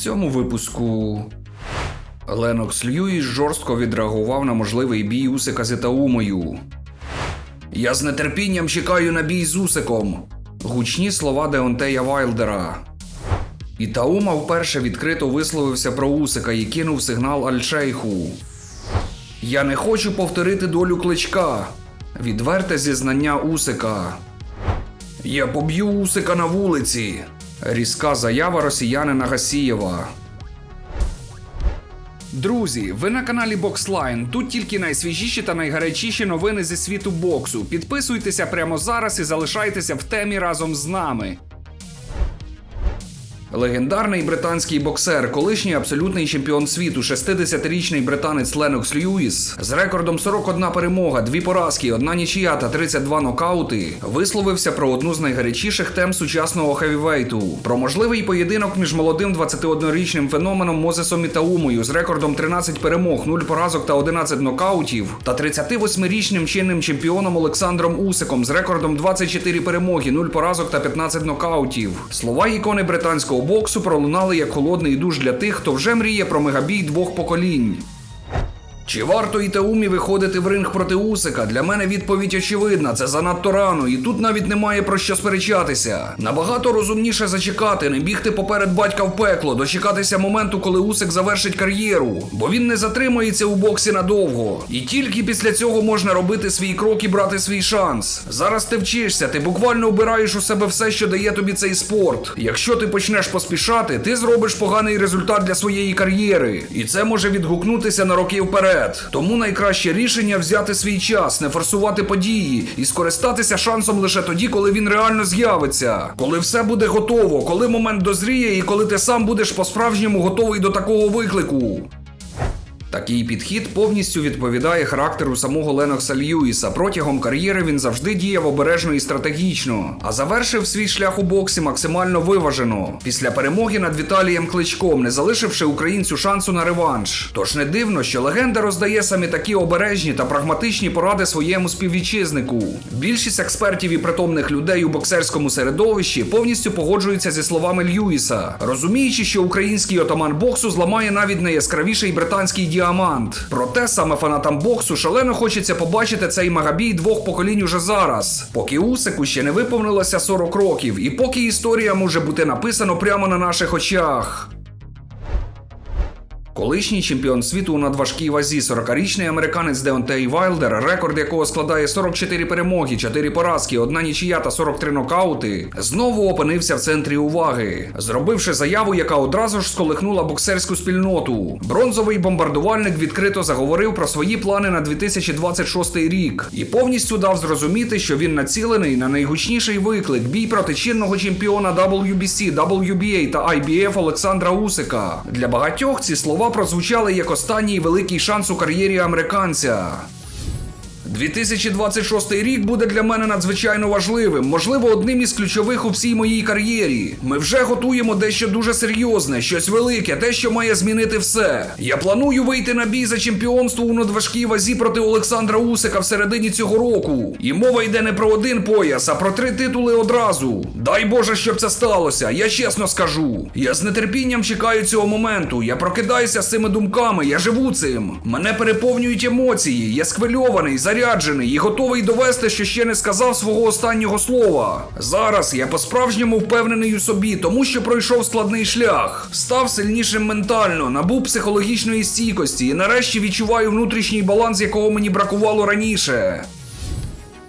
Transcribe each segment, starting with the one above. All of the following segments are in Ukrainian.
цьому випуску Ленокс Льюіс жорстко відреагував на можливий бій Усика з Ітаумою. Я з нетерпінням чекаю на бій з Усиком. Гучні слова Деонтея Вайлдера. Ітаума вперше відкрито висловився про Усика і кинув сигнал Альшейху. Я не хочу повторити долю кличка. Відверте зізнання Усика. Я поб'ю Усика на вулиці. Різка заява росіянина Гасієва. Друзі, ви на каналі Бокслайн. Тут тільки найсвіжіші та найгарячіші новини зі світу боксу. Підписуйтеся прямо зараз і залишайтеся в темі разом з нами. Легендарний британський боксер, колишній абсолютний чемпіон світу, 60-річний британець Ленокс Льюіс. З рекордом 41 перемога, 2 поразки, 1 нічия та 32 нокаути, висловився про одну з найгарячіших тем сучасного хевівейту – про можливий поєдинок між молодим 21-річним феноменом Мозесом Ітаумою з рекордом 13 перемог, 0 поразок та 11 нокаутів, та 38-річним чинним чемпіоном Олександром Усиком з рекордом 24 перемоги, 0 поразок та 15 нокаутів. Слова ікони британського боксу пролунали як холодний душ для тих, хто вже мріє про мегабій двох поколінь. Чи варто Ітаумі виходити в ринг проти Усика? Для мене відповідь очевидна. Це занадто рано, і тут навіть немає про що сперечатися. Набагато розумніше зачекати, не бігти поперед батька в пекло, дочекатися моменту, коли Усик завершить кар'єру, бо він не затримається у боксі надовго. І тільки після цього можна робити свій крок і брати свій шанс. Зараз ти вчишся, ти буквально обираєш у себе все, що дає тобі цей спорт. Якщо ти почнеш поспішати, ти зробиш поганий результат для своєї кар'єри, і це може відгукнутися на роки вперед. Тому найкраще рішення взяти свій час, не форсувати події і скористатися шансом лише тоді, коли він реально з'явиться, коли все буде готово, коли момент дозріє, і коли ти сам будеш по-справжньому готовий до такого виклику. Такий підхід повністю відповідає характеру самого Ленокса Льюіса. Протягом кар'єри він завжди діяв обережно і стратегічно, а завершив свій шлях у боксі максимально виважено. Після перемоги над Віталієм Кличком, не залишивши українцю шансу на реванш. Тож не дивно, що легенда роздає самі такі обережні та прагматичні поради своєму співвітчизнику. Більшість експертів і притомних людей у боксерському середовищі повністю погоджуються зі словами Льюіса, розуміючи, що український отаман боксу зламає навіть найяскравіший британський діамант. Проте саме фанатам боксу шалено хочеться побачити цей магабій двох поколінь уже зараз, поки Усику ще не виповнилося 40 років, і поки історія може бути написана прямо на наших очах. Колишній чемпіон світу у надважкій вазі, 40-річний американець Деонтей Вайлдер, рекорд якого складає 44 перемоги, 4 поразки, 1 нічия та 43 нокаути, знову опинився в центрі уваги, зробивши заяву, яка одразу ж сколихнула боксерську спільноту. Бронзовий бомбардувальник відкрито заговорив про свої плани на 2026 рік і повністю дав зрозуміти, що він націлений на найгучніший виклик бій проти чинного чемпіона WBC, WBA та IBF Олександра Усика. Для багатьох ці слова прозвучали як останній великий шанс у кар'єрі американця. 2026 рік буде для мене надзвичайно важливим, можливо, одним із ключових у всій моїй кар'єрі. Ми вже готуємо дещо дуже серйозне, щось велике, те, що має змінити все. Я планую вийти на бій за чемпіонство у надважкій вазі проти Олександра Усика в середині цього року. І мова йде не про один пояс, а про три титули одразу. Дай Боже, щоб це сталося. Я чесно скажу. Я з нетерпінням чекаю цього моменту. Я прокидаюся з цими думками, я живу цим. Мене переповнюють емоції. Я схвильований, заряджений і готовий довести, що ще не сказав свого останнього слова. Зараз я по-справжньому впевнений у собі, тому що пройшов складний шлях, став сильнішим ментально, набув психологічної стійкості і нарешті відчуваю внутрішній баланс, якого мені бракувало раніше.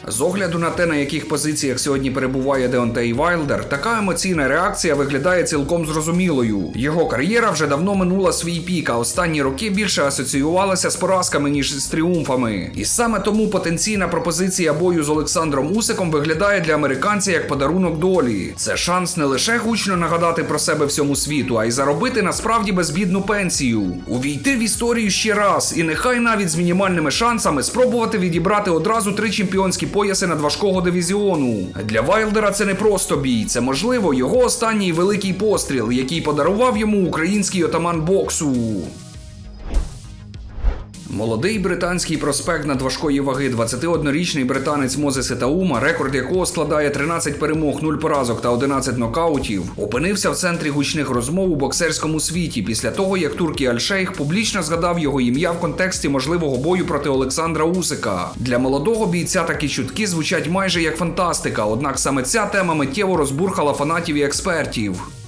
З огляду на те, на яких позиціях сьогодні перебуває Деонтей Вайлдер, така емоційна реакція виглядає цілком зрозумілою. Його кар'єра вже давно минула свій пік, а останні роки більше асоціювалася з поразками, ніж з тріумфами. І саме тому потенційна пропозиція бою з Олександром Усиком виглядає для американця як подарунок долі. Це шанс не лише гучно нагадати про себе всьому світу, а й заробити насправді безбідну пенсію, увійти в історію ще раз, і нехай навіть з мінімальними шансами спробувати відібрати одразу три чемпіонські пояси надважкого дивізіону. Для Вайлдера це не просто бій, це можливо його останній великий постріл, який подарував йому український отаман боксу. Молодий британський проспект надважкої ваги, 21-річний британець Мозес Ітаума, рекорд якого складає 13 перемог, 0 поразок та 11 нокаутів, опинився в центрі гучних розмов у боксерському світі після того, як Туркі Альшейх публічно згадав його ім'я в контексті можливого бою проти Олександра Усика. Для молодого бійця такі чутки звучать майже як фантастика, однак саме ця тема миттєво розбурхала фанатів і експертів.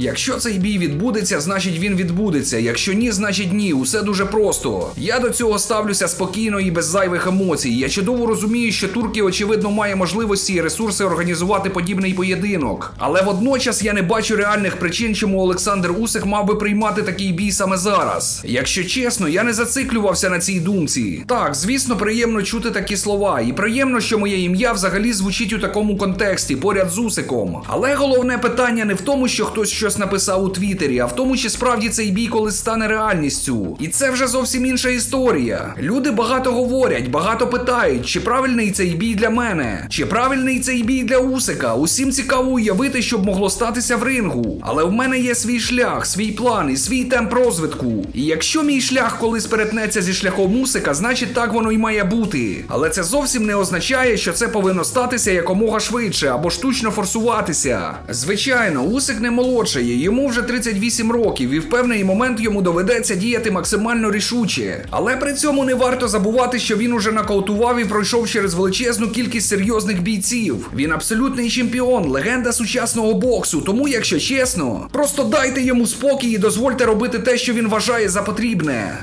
Якщо цей бій відбудеться, значить він відбудеться. Якщо ні, значить ні. Усе дуже просто. Я до цього ставлюся спокійно і без зайвих емоцій. Я чудово розумію, що Туркія, очевидно, має можливості і ресурси організувати подібний поєдинок. Але водночас я не бачу реальних причин, чому Олександр Усик мав би приймати такий бій саме зараз. Якщо чесно, я не зациклювався на цій думці. Так, звісно, приємно чути такі слова, і приємно, що моє ім'я взагалі звучить у такому контексті поряд з Усиком. Але головне питання не в тому, що хтось щось написав у Твіттері, а в тому, чи справді цей бій колись стане реальністю. І це вже зовсім інша історія. Люди багато говорять, багато питають, чи правильний цей бій для мене, чи правильний цей бій для Усика. Усім цікаво уявити, що б могло статися в рингу. Але в мене є свій шлях, свій план і свій темп розвитку. І якщо мій шлях колись перетнеться зі шляхом Усика, значить так воно й має бути. Але це зовсім не означає, що це повинно статися якомога швидше або штучно форсуватися. Звичайно, Усик не молодший, йому вже 38 років, і в певний момент йому доведеться діяти максимально рішуче. Але при цьому не варто забувати, що він уже нокаутував і пройшов через величезну кількість серйозних бійців. Він абсолютний чемпіон, легенда сучасного боксу. Тому, якщо чесно, просто дайте йому спокій і дозвольте робити те, що він вважає за потрібне.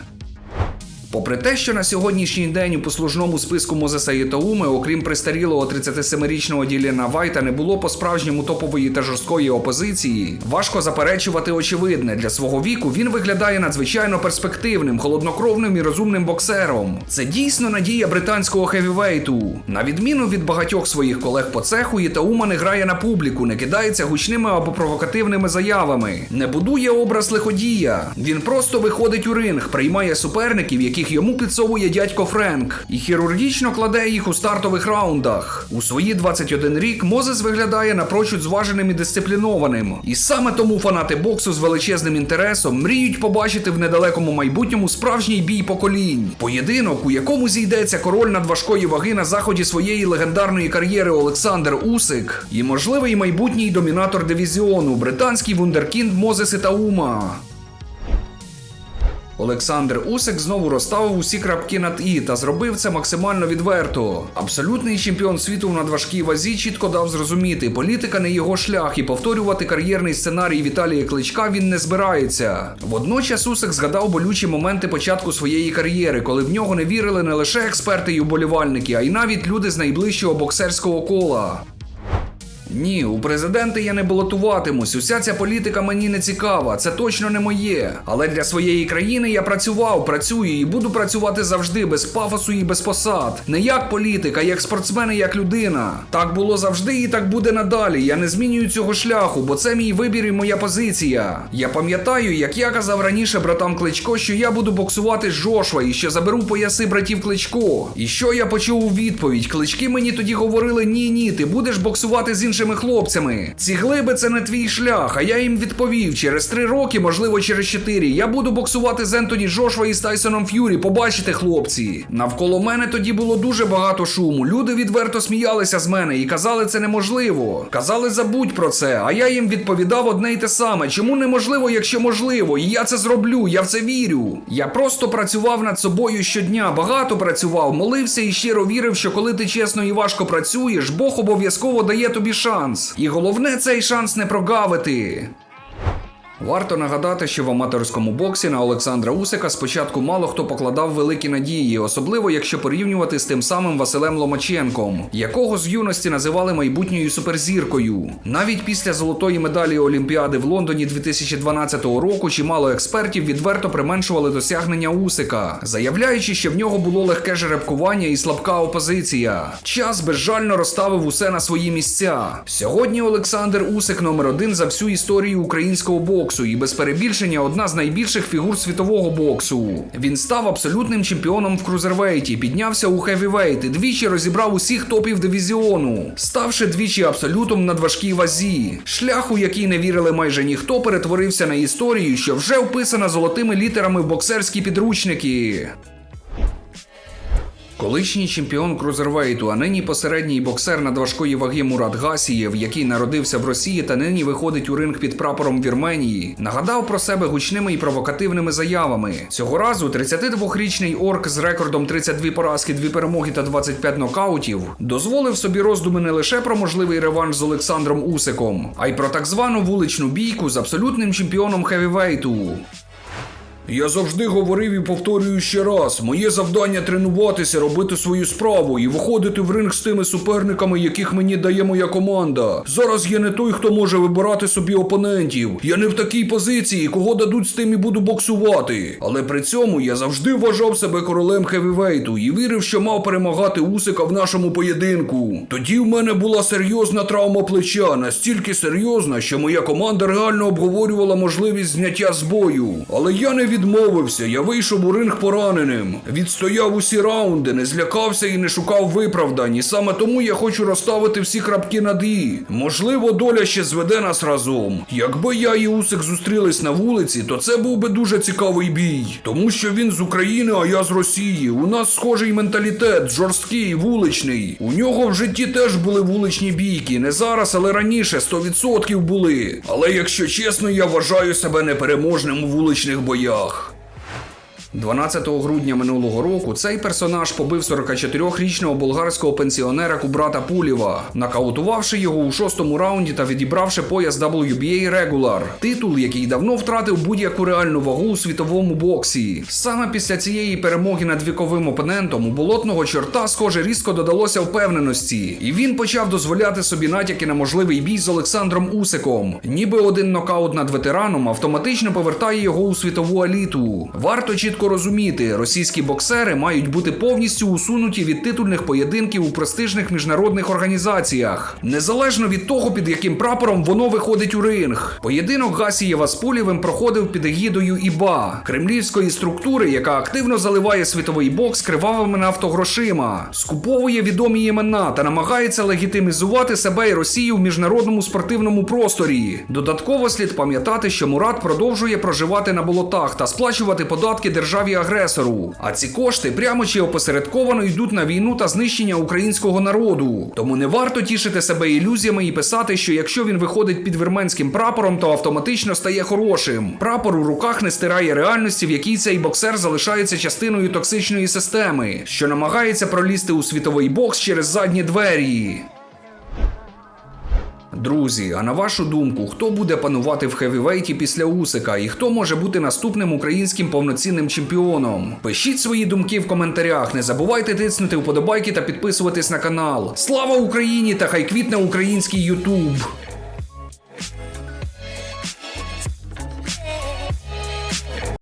Попри те, що на сьогоднішній день у послужному списку Мозеса Єтауми, окрім престарілого 37-річного Діліна Вайта, не було по-справжньому топової та жорсткої опозиції, важко заперечувати очевидне. Для свого віку він виглядає надзвичайно перспективним, холоднокровним і розумним боксером. Це дійсно надія британського хевівейту. На відміну від багатьох своїх колег по цеху, Єтаума не грає на публіку, не кидається гучними або провокативними заявами, не будує образ лиходія. Він просто виходить у ринг, приймає суперників, яких йому підсовує дядько Френк, і хірургічно кладе їх у стартових раундах. У свої 21 рік Мозес виглядає напрочуд зваженим і дисциплінованим. І саме тому фанати боксу з величезним інтересом мріють побачити в недалекому майбутньому справжній бій поколінь. Поєдинок, у якому зійдеться король надважкої ваги на заході своєї легендарної кар'єри Олександр Усик і можливий майбутній домінатор дивізіону британський вундеркінд Мозес Ітаума. Олександр Усик знову розставив усі крапки над і та зробив це максимально відверто. Абсолютний чемпіон світу в надважкій вазі чітко дав зрозуміти, політика не його шлях, і повторювати кар'єрний сценарій Віталія Кличка він не збирається. Водночас Усик згадав болючі моменти початку своєї кар'єри, коли в нього не вірили не лише експерти й уболівальники, а й навіть люди з найближчого боксерського кола. Ні, у президенти я не балотуватимусь. Уся ця політика мені не цікава, це точно не моє. Але для своєї країни я працював, працюю і буду працювати завжди без пафосу і без посад. Не як політик, а як спортсмен і як людина. Так було завжди і так буде надалі. Я не змінюю цього шляху, бо це мій вибір і моя позиція. Я пам'ятаю, як я казав раніше братам Кличко, що я буду боксувати з Жошва і що заберу пояси братів Кличко. І що я почув у відповідь? Клички мені тоді говорили: ні, ні, ти будеш боксувати з іншими хлопцями. Ці глиби це не твій шлях. А я їм відповів: через три роки, можливо, через чотири, я буду боксувати з Ентоні Джошва і з Тайсоном Ф'юрі. Побачите, хлопці. Навколо мене тоді було дуже багато шуму. Люди відверто сміялися з мене і казали, це неможливо. Казали, забудь про це. А я їм відповідав одне й те саме. Чому неможливо, якщо можливо? І я це зроблю, я в це вірю. Я просто працював над собою щодня, багато працював, молився і щиро вірив, що коли ти чесно і важко працюєш, Бог обов'язково дає тобі шанс. І головне цей шанс не прогавити. Варто нагадати, що в аматорському боксі на Олександра Усика спочатку мало хто покладав великі надії, особливо якщо порівнювати з тим самим Василем Ломаченком, якого з юності називали майбутньою суперзіркою. Навіть після золотої медалі Олімпіади в Лондоні 2012 року чимало експертів відверто применшували досягнення Усика, заявляючи, що в нього було легке жеребкування і слабка опозиція. Час безжально розставив усе на свої місця. Сьогодні Олександр Усик номер один за всю історію українського боксу. Боксу і без перебільшення одна з найбільших фігур світового боксу. Він став абсолютним чемпіоном в крузервейті, піднявся у хевівейт і двічі розібрав усіх топів дивізіону, ставши двічі абсолютом на надважкій вазі. Шлях, у який не вірили майже ніхто, перетворився на історію, що вже вписана золотими літерами в боксерські підручники. Колишній чемпіон крузервейту, а нині посередній боксер надважкої ваги Мурат Гасієв, який народився в Росії та нині виходить у ринг під прапором Вірменії, нагадав про себе гучними і провокативними заявами. Цього разу 32-річний орк з рекордом 32 поразки, 2 перемоги та 25 нокаутів дозволив собі роздуми не лише про можливий реванш з Олександром Усиком, а й про так звану вуличну бійку з абсолютним чемпіоном хевівейту. Я завжди говорив і повторюю ще раз: моє завдання тренуватися, робити свою справу і виходити в ринг з тими суперниками, яких мені дає моя команда. Зараз я не той, хто може вибирати собі опонентів. Я не в такій позиції, кого дадуть з тим і буду боксувати. Але при цьому я завжди вважав себе королем хевівейту і вірив, що мав перемагати Усика в нашому поєдинку. Тоді в мене була серйозна травма плеча, настільки серйозна, що моя команда реально обговорювала можливість зняття з бою. Але я не відмовився, я вийшов у ринг пораненим, відстояв усі раунди, не злякався і не шукав виправдань. І саме тому я хочу розставити всі крапки над «і». Можливо, доля ще зведе нас разом. Якби я і Усик зустрілись на вулиці, то це був би дуже цікавий бій. Тому що він з України, а я з Росії. У нас схожий менталітет, жорсткий, вуличний. У нього в житті теж були вуличні бійки. Не зараз, але раніше 100% були. Але якщо чесно, я вважаю себе непереможним у вуличних боях. Бог. 12 грудня минулого року цей персонаж побив 44-річного болгарського пенсіонера Кубрата Пулєва, нокаутувавши його у шостому раунді та відібравши пояс WBA Regular, титул, який давно втратив будь-яку реальну вагу у світовому боксі. Саме після цієї перемоги над віковим опонентом у болотного чорта, схоже, різко додалося впевненості, і він почав дозволяти собі натяки на можливий бій з Олександром Усиком. Ніби один нокаут над ветераном автоматично повертає його у світову еліту. Варто чітко розуміти, російські боксери мають бути повністю усунуті від титульних поєдинків у престижних міжнародних організаціях, незалежно від того, під яким прапором воно виходить у ринг. Поєдинок Гасієва з Пулєвим проходив під егідою ІБА кремлівської структури, яка активно заливає світовий бокс кривавими нафтогрошима, скуповує відомі імена та намагається легітимізувати себе і Росію в міжнародному спортивному просторі. Додатково слід пам'ятати, що Мурат продовжує проживати на болотах та сплачувати податки державі агресору. А ці кошти прямо чи опосередковано йдуть на війну та знищення українського народу. Тому не варто тішити себе ілюзіями і писати, що якщо він виходить під вірменським прапором, то автоматично стає хорошим. Прапор у руках не стирає реальності, в якій цей боксер залишається частиною токсичної системи, що намагається пролізти у світовий бокс через задні двері. Друзі, а на вашу думку, хто буде панувати в хевівейті після Усика і хто може бути наступним українським повноцінним чемпіоном? Пишіть свої думки в коментарях. Не забувайте тиснути вподобайки та підписуватись на канал. Слава Україні та хай квітне український Ютуб!